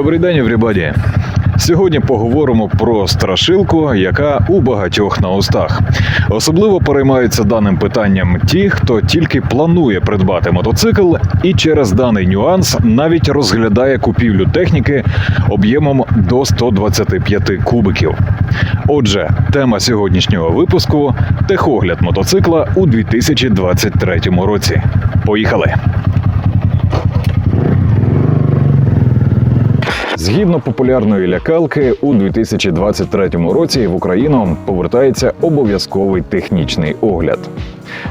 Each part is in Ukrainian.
Добрий день, everybody! Сьогодні поговоримо про страшилку, яка у багатьох на устах. Особливо переймаються даним питанням ті, хто тільки планує придбати мотоцикл, і через даний нюанс навіть розглядає купівлю техніки об'ємом до 125 кубиків. Отже, тема сьогоднішнього випуску техогляд мотоцикла у 2023 році. Поїхали! Згідно популярної лякалки, у 2023 році в Україну повертається обов'язковий технічний огляд.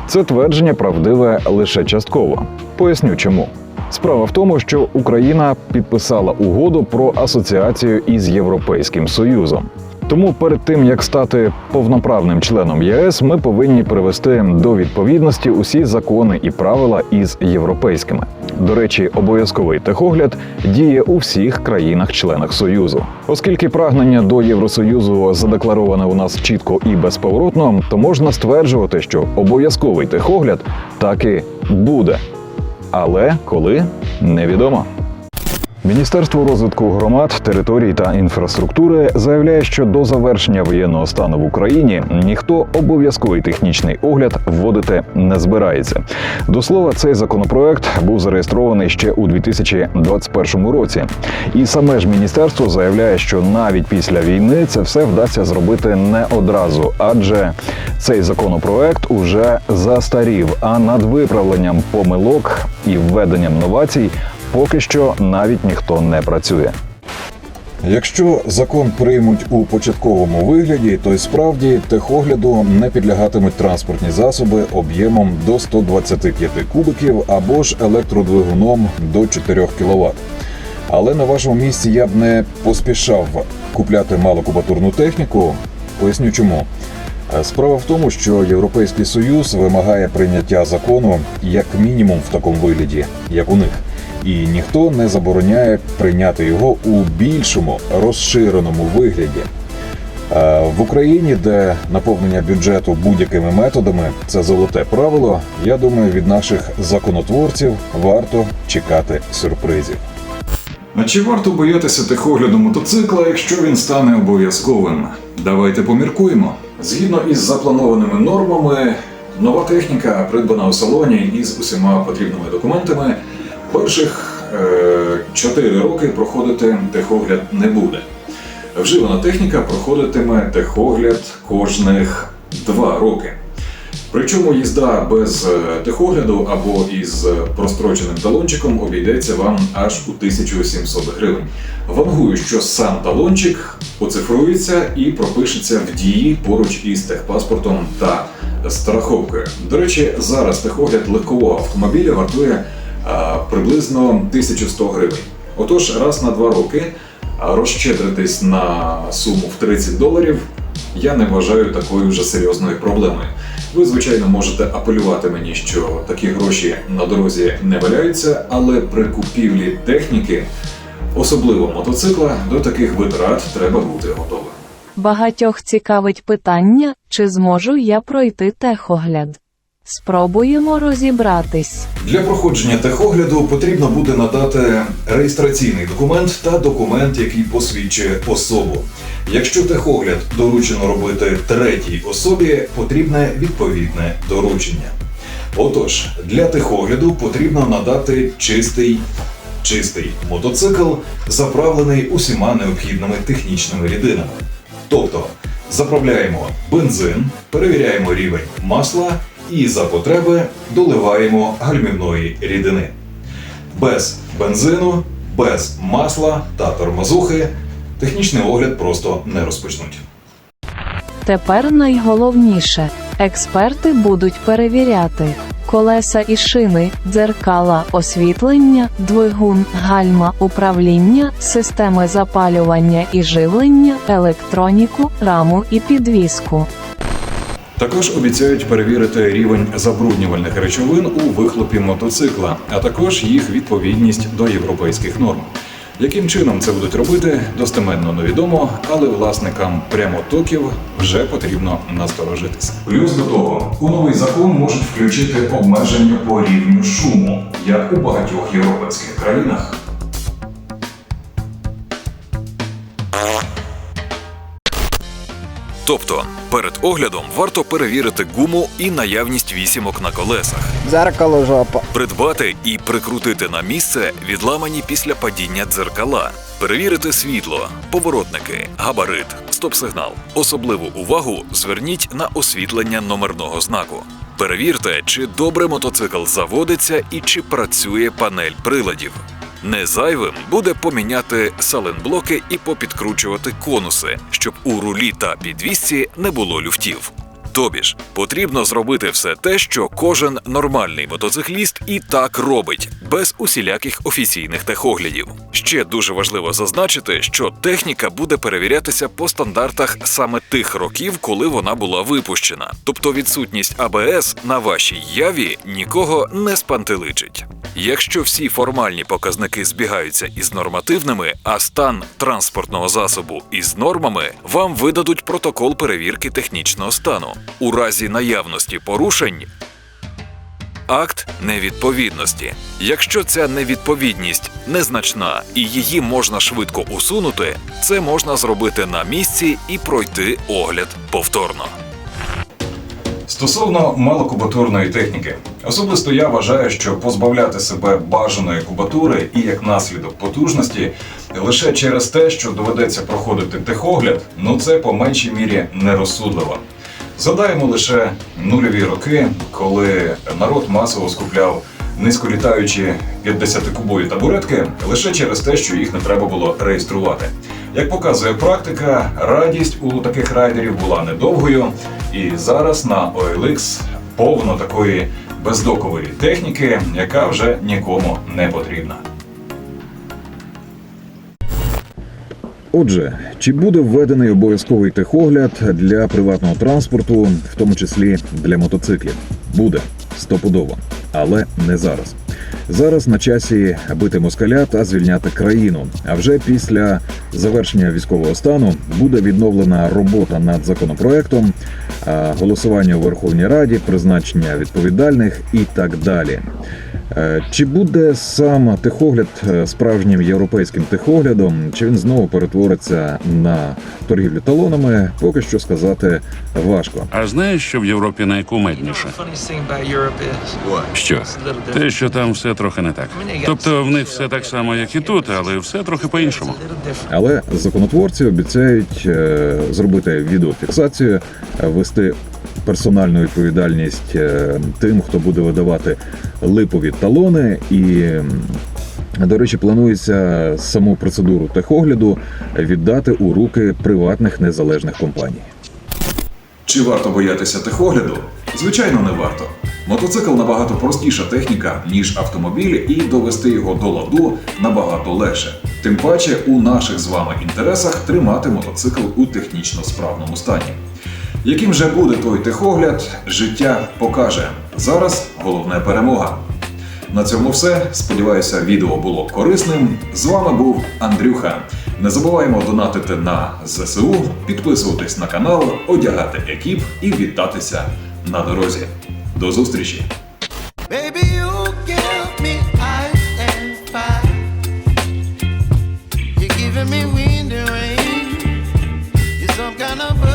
Це твердження правдиве лише частково. Поясню чому. Справа в тому, що Україна підписала угоду про асоціацію із Європейським Союзом. Тому перед тим як стати повноправним членом ЄС, ми повинні привести до відповідності усі закони і правила із європейськими. До речі, обов'язковий техогляд діє у всіх країнах-членах Союзу. Оскільки прагнення до Євросоюзу задеклароване у нас чітко і безповоротно, то можна стверджувати, що обов'язковий техогляд таки буде. Але коли невідомо. Міністерство розвитку громад, територій та інфраструктури заявляє, що до завершення воєнного стану в Україні ніхто обов'язковий технічний огляд вводити не збирається. До слова, цей законопроект був зареєстрований ще у 2021 році, і саме ж міністерство заявляє, що навіть після війни це все вдасться зробити не одразу, адже цей законопроект уже застарів. А над виправленням помилок і введенням новацій поки що навіть ніхто не працює. Якщо закон приймуть у початковому вигляді, то й справді техогляду не підлягатимуть транспортні засоби об'ємом до 125 кубиків або ж електродвигуном до 4 кВт. Але на вашому місці я б не поспішав купляти малокубатурну техніку. Поясню чому. Справа в тому, що Європейський Союз вимагає прийняття закону як мінімум в такому вигляді, як у них і ніхто не забороняє прийняти його у більшому розширеному вигляді. Е, В Україні, де наповнення бюджету будь-якими методами це золоте правило, я думаю, від наших законотворців варто чекати сюрпризів. А чи варто боятися техогляду мотоцикла, якщо він стане обов'язковим? Давайте поміркуємо. Згідно із запланованими нормами, нова техніка, придбана у салоні із усіма потрібними документами, перших е, 4 роки проходити техогляд не буде. Вживана техніка проходитиме техогляд кожних 2 роки. Причому їзда без е, техогляду або із е, простроченим талончиком обійдеться вам аж у 1700 гривень. Вангую, що сам талончик оцифрується і пропишеться в дії поруч із техпаспортом та страховкою. До речі, зараз техогляд легкового автомобіля вартує приблизно 1100 гривень. Отож, раз на два роки розщедритись на суму в 30 доларів я не вважаю такою вже серйозною проблемою. Ви, звичайно, можете апелювати мені, що такі гроші на дорозі не валяються, але при купівлі техніки, особливо мотоцикла, до таких витрат треба бути готовим. Багатьох цікавить питання, чи зможу я пройти техогляд. Спробуємо розібратись. Для проходження техогляду потрібно буде надати реєстраційний документ та документ, який посвідчує особу. Якщо техогляд доручено робити третій особі, потрібне відповідне доручення. Отож, для техогляду потрібно надати чистий, чистий мотоцикл, заправлений усіма необхідними технічними рідинами. Тобто заправляємо бензин, перевіряємо рівень масла і за потреби доливаємо гальмівної рідини. Без бензину, без масла та тормозухи технічний огляд просто не розпочнуть. Тепер найголовніше експерти будуть перевіряти колеса і шини, дзеркала, освітлення, двигун, гальма, управління, системи запалювання і живлення, електроніку, раму і підвіску. Також обіцяють перевірити рівень забруднювальних речовин у вихлопі мотоцикла, а також їх відповідність до європейських норм. Яким чином це будуть робити, достеменно невідомо, але власникам прямотоків вже потрібно насторожитися. Плюс до того, у новий закон можуть включити обмеження по рівню шуму, як у багатьох європейських країнах. Тобто, перед оглядом варто перевірити гуму і наявність вісімок на колесах, Дзеркало жопа. придбати і прикрутити на місце відламані після падіння дзеркала, перевірити світло, поворотники, габарит, стоп-сигнал. Особливу увагу зверніть на освітлення номерного знаку. Перевірте, чи добре мотоцикл заводиться і чи працює панель приладів. Не зайвим буде поміняти саленблоки і попідкручувати конуси, щоб у рулі та підвісці не було люфтів. Тобі ж потрібно зробити все те, що кожен нормальний мотоцикліст і так робить, без усіляких офіційних техоглядів. Ще дуже важливо зазначити, що техніка буде перевірятися по стандартах саме тих років, коли вона була випущена. Тобто відсутність АБС на вашій яві нікого не спантеличить. Якщо всі формальні показники збігаються із нормативними, а стан транспортного засобу із нормами, вам видадуть протокол перевірки технічного стану. У разі наявності порушень акт невідповідності. Якщо ця невідповідність незначна і її можна швидко усунути, це можна зробити на місці і пройти огляд повторно. Стосовно малокубатурної техніки, особисто я вважаю, що позбавляти себе бажаної кубатури і як наслідок потужності лише через те, що доведеться проходити техогляд, ну це по меншій мірі нерозсудливо. Задаємо лише нульові роки, коли народ масово скупляв низьколітаючі 50-кубові табуретки лише через те, що їх не треба було реєструвати. Як показує практика, радість у таких райдерів була недовгою, і зараз на OLX повно такої бездокової техніки, яка вже нікому не потрібна. Отже, чи буде введений обов'язковий техогляд для приватного транспорту, в тому числі для мотоциклів? Буде стопудово, але не зараз. Зараз на часі бити москаля та звільняти країну. А вже після завершення військового стану буде відновлена робота над законопроектом, голосування у Верховній Раді, призначення відповідальних і так далі. Е, Чи буде сам техогляд е, справжнім європейським техоглядом, чи він знову перетвориться на торгівлю талонами, поки що сказати важко. А знаєш, що в Європі найкумедніше? Що? Те, що там все трохи не так. Тобто в них все так само, як і тут, але все трохи по-іншому. Але законотворці обіцяють е, зробити відеофіксацію, ввести персональну відповідальність е, тим, хто буде видавати липові талони і. До речі, планується саму процедуру техогляду віддати у руки приватних незалежних компаній. Чи варто боятися техогляду? Звичайно, не варто. Мотоцикл набагато простіша техніка, ніж автомобіль, і довести його до ладу набагато легше. Тим паче у наших з вами інтересах тримати мотоцикл у технічно справному стані. Яким же буде той техогляд, життя покаже. Зараз головне перемога. На цьому все. Сподіваюся, відео було корисним. З вами був Андрюха. Не забуваємо донатити на ЗСУ, підписуватись на канал, одягати екіп і вітатися на дорозі. До зустрічі! Me wind and rain. You're some kind of